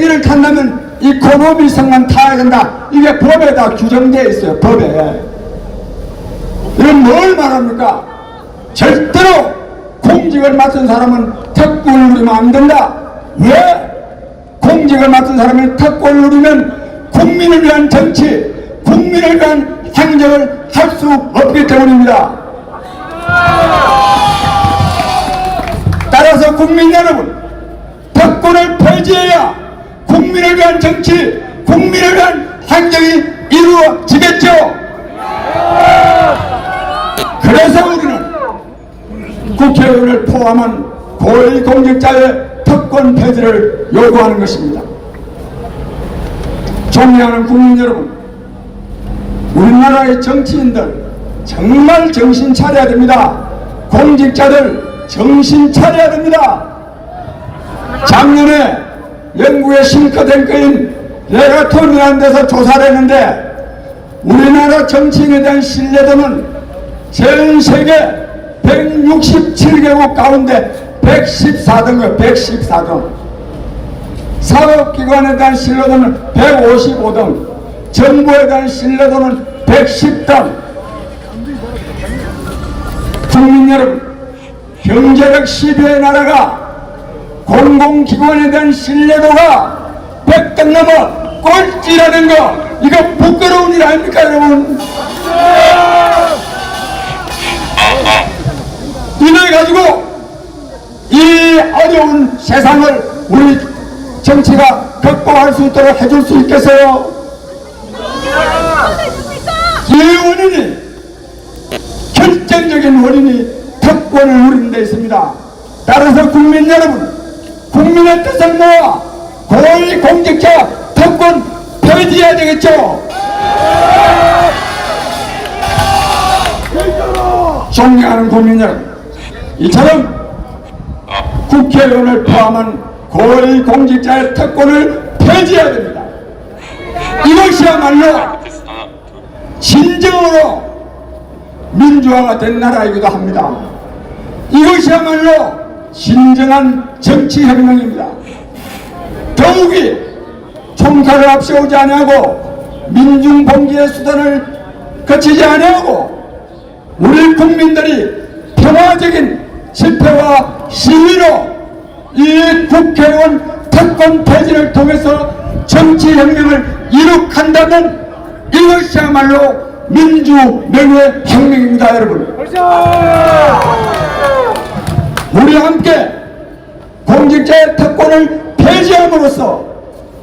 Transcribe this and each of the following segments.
비행기를 탄다면 이코노미성만 타야 된다. 이게 법에 다 규정되어 있어요. 법에. 이건 뭘 말합니까? 절대로 공직을 맡은 사람은 턱골 누리면 안 된다. 왜? 공직을 맡은 사람이 턱골 누리면 국민을 위한 정치, 국민을 위한 행정을 할 수 없기 때문입니다. 따라서 국민 여러분, 턱골을 폐지해야 국민을 위한 정치, 국민을 위한 행정이 이루어지겠죠. 그래서 우리는 국회의원을 포함한 고위공직자의 특권 폐지를 요구하는 것입니다. 존경하는 국민 여러분, 우리나라의 정치인들 정말 정신 차려야 됩니다. 공직자들 정신 차려야 됩니다. 작년에 영국의 싱크탱크인 레가톤이라는 데서 조사를 했는데 우리나라 정치인에 대한 신뢰도는 전 세계 167개국 가운데 114등이에요. 114등. 사업기관에 대한 신뢰도는 155등. 정부에 대한 신뢰도는 110등. 국민 여러분, 경제력 10위의 나라가 공공기관에 대한 신뢰도가 100등 넘어 꼴찌라는 거, 이거 부끄러운 일 아닙니까, 여러분? 이래 가지고 이 어려운 세상을 우리 정치가 극복할 수 있도록 해줄 수 있겠어요? 이 원인이 결정적인 원인이 특권을 누리는 데 있습니다. 따라서 국민 여러분, 국민의 뜻을 모아 고위 공직자 특권 폐지해야 되겠죠? 존경하는 국민 여러분, 이처럼 국회의원을 포함한 고위 공직자의 특권을 폐지해야 됩니다. 이것이야말로 진정으로 민주화가 된 나라이기도 합니다. 이것이야말로 진정한 정치혁명입니다. 더욱이 총칼을 앞세우지 아니하고 민중봉기의 수단을 거치지 아니하고 우리 국민들이 평화적인 집회와 시위로 이 국회의원 특권 폐지를 통해서 정치혁명을 이룩한다면 이것이야말로 민주명예 혁명입니다 여러분 우리 함께 공직자의 특권을 폐지함으로써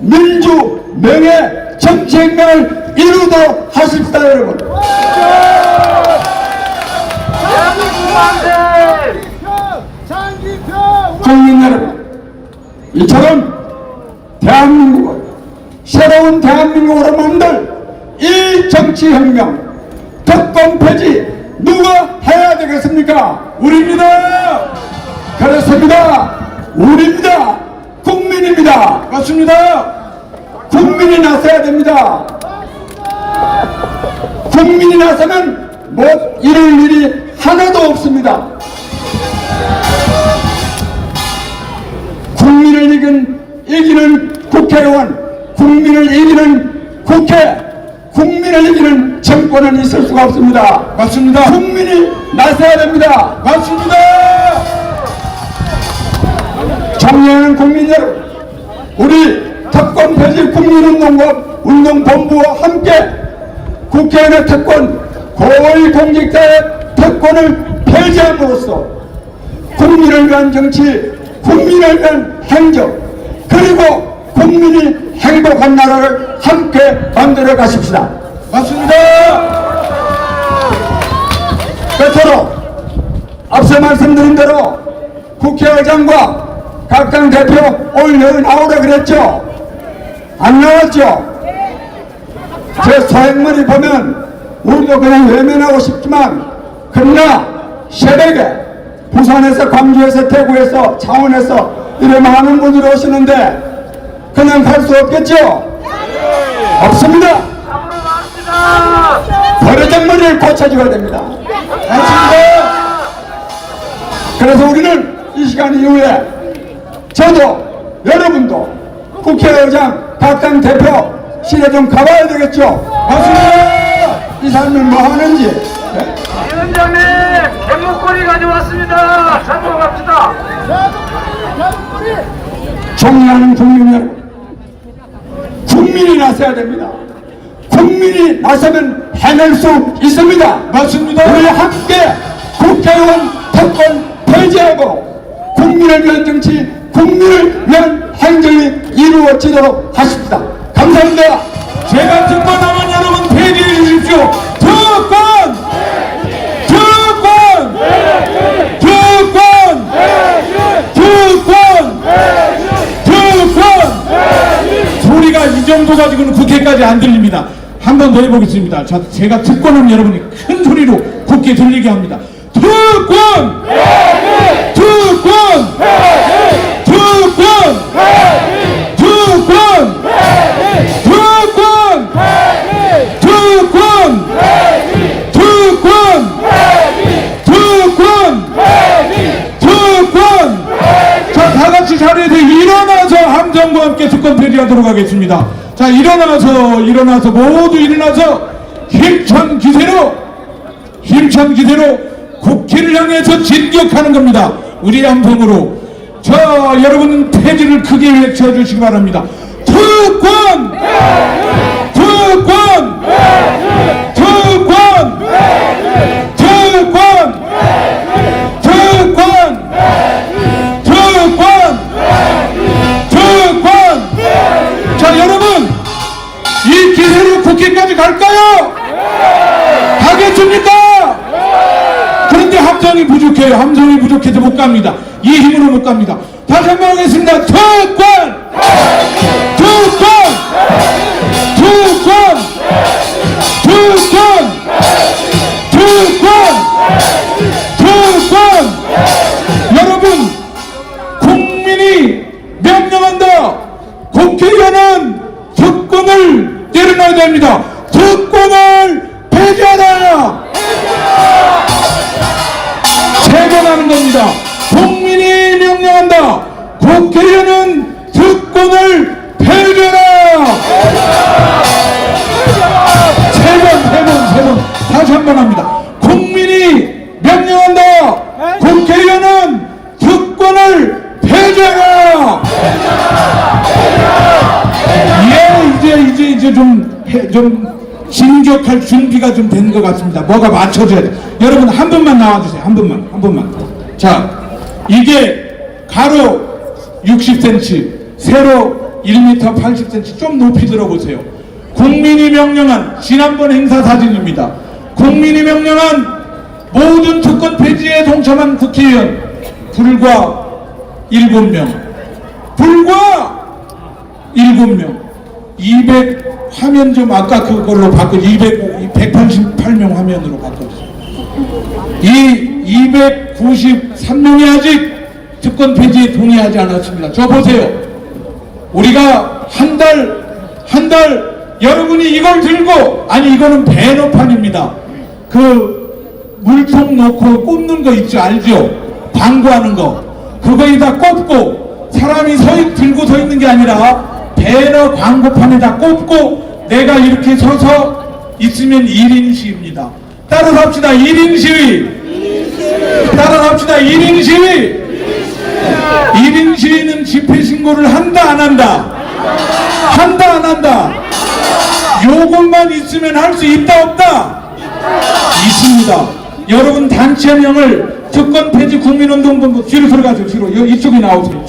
민주 명예 정치혁명을 이루도록 하십시다 여러분. 국민 여러분. 이처럼 대한민국을 새로운 대한민국으로 만들 이 정치혁명 특권 폐지 누가 해야 되겠습니까? 우리입니다 그렇습니다 우리입니다 국민입니다 맞습니다 국민이 나서야 됩니다 국민이 나서면 못 이룰 일이 하나도 없습니다 국민을 이긴, 이기는 국회의원, 국민을 이기는 국회, 국민을 이기는 정권은 있을 수가 없습니다. 맞습니다. 국민이 나서야 됩니다. 맞습니다. 존경하는 국민 여러분, 우리 특권 폐지 국민운동과 운동본부와 함께 국회의원의 특권, 고위공직자의 특권을 폐지함으로써 국민을 위한 정치, 국민을 위한 행정, 그리고 국민이 행복한 나라를 함께 만들어 가십시다. 맞습니다. 끝으로 앞서 말씀드린 대로 국회의장과 각당 대표 오늘 여기 나오라 그랬죠? 안 나왔죠? 제 소행머리 보면 우리도 그냥 외면하고 싶지만 그러나 새벽에 부산에서 광주에서 대구에서 창원에서 이래 많은 분들이 오시는데 그냥 갈 수 없겠죠? 없습니다. 버려장머리를 고쳐줘야 됩니다. 맞습니다. 그래서 우리는 이 시간 이후에 저도 여러분도 국회의장 박당 대표 시내 좀 가봐야 되겠죠. 맞습니다. 이 사람들 뭐 하는지. 예? 위원장님 뱀목걸이 가져왔습니다. 잡으러 갑시다. 존경하는 국민 여러분, 국민이 나서야 됩니다. 국민이 나서면 해낼 수 있습니다. 맞습니다. 우리 함께 국회의원 특권 폐지하고 국민을 위한 정치, 국민을 위한 행정이 이루어지도록 하십시다. 감사합니다. 제가 특권하면 여러분 폐지해 주십시오. 특권! 특권! 특권! 특권! 특권! 소리가 이 정도 가지고는 국회까지 안 들립니다. 한 번 더 해보겠습니다. 자, 제가 특권하면 여러분이 큰 소리로 국회 들리게 합니다. 특권! 특권! 특권! 특권! 특권! 특권! 특권! 특권! 특권! 자, 다 같이 자리에서 일어나서 함께 특권 폐지하도록 하겠습니다. 자, 일어나서, 일어나서, 모두 일어나서 힘찬 기세로, 힘찬 기세로 국회를 향해서 진격하는 겁니다. 우리 함성으로. 자, 여러분 폐지를 크게 외쳐주시기 바랍니다. 특권! 특권! 함성이 부족해요. 함성이 부족해서 못 갑니다. 이 힘으로 못 갑니다. 다시 한 번 하겠습니다. 특권! 특권! 특권! 특권! 특권! 특권! 여러분, 국민이 명령한다. 국회의원은 특권을 내려놔야 됩니다. 특권을 폐지하라. 겁니다. 국민이 명령한다. 국회의원은 특권을 폐지하라. 세 번, 세 번, 세 번. 다시 한 번 합니다. 국민이 명령한다. 국회의원은 특권을 폐지하라. 예, 이제, 이제, 이제 좀, 해- 좀, 진격할 준비가 좀 된 것 같습니다. 뭐가 맞춰져야 돼. 여러분, 한 번만 나와주세요. 한 번만, 한 번만. 자, 이게 가로 60cm, 세로 1m 80cm 좀 높이 들어보세요. 국민이 명령한 지난번 행사 사진입니다. 국민이 명령한 모든 특권 폐지에 동참한 국회의원 불과 7명. 불과 7명. 200 화면 좀 아까 그걸로 바꿔 200 188명 화면으로 바꿔주세요. 이 293명이 아직 특권 폐지에 동의하지 않았습니다. 저 보세요. 우리가 한 달, 한 달, 여러분이 이걸 들고, 아니, 이거는 배너판입니다. 그, 물통 놓고 꼽는 거 있죠, 알죠? 광고하는 거. 그거에다 꼽고, 사람이 서, 있- 들고 서 있는 게 아니라, 배너 광고판에다 꼽고, 내가 이렇게 서서 있으면 1인 시위입니다. 따라서 합시다, 1인 시위! 따라서 합시다, 1인 시위! 1인 시위는 집회 신고를 한다 안 한다? 한다 안 한다? 요것만 있으면 할 수 있다 없다? 있습니다. 여러분 단체명을 특권 폐지 국민운동본부 뒤로 들어가세요. 뒤로 여- 이쪽에 나오세요.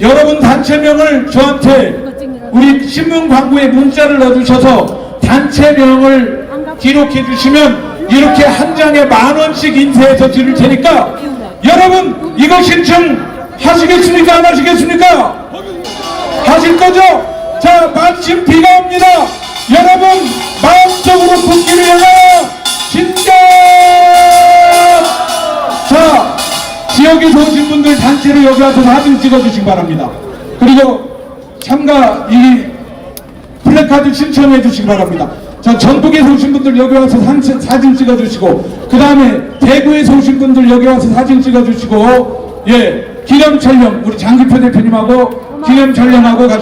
여러분 단체명을 저한테 우리 신문 광고에 문자를 넣어주셔서 단체명을 기록해 주시면 이렇게 한 장에 만 원씩 인쇄해서 드릴 테니까 여러분 이거 신청 하시겠습니까 안 하시겠습니까? 하실 거죠? 자 마침 비가 옵니다. 여러분 마음속으로 국기를 향하여 진정! 자 지역에서 오신 분들 단체로 여기 와서 사진 찍어주시기 바랍니다. 그리고 참가 이 플래카드 신청해 주시기 바랍니다. 자, 전북에서 오신 분들 여기 와서 산- 사진 찍어 주시고, 그 다음에 대구에서 오신 분들 여기 와서 사진 찍어 주시고, 예, 기념 촬영, 우리 장기표 대표님하고 기념 촬영하고 같이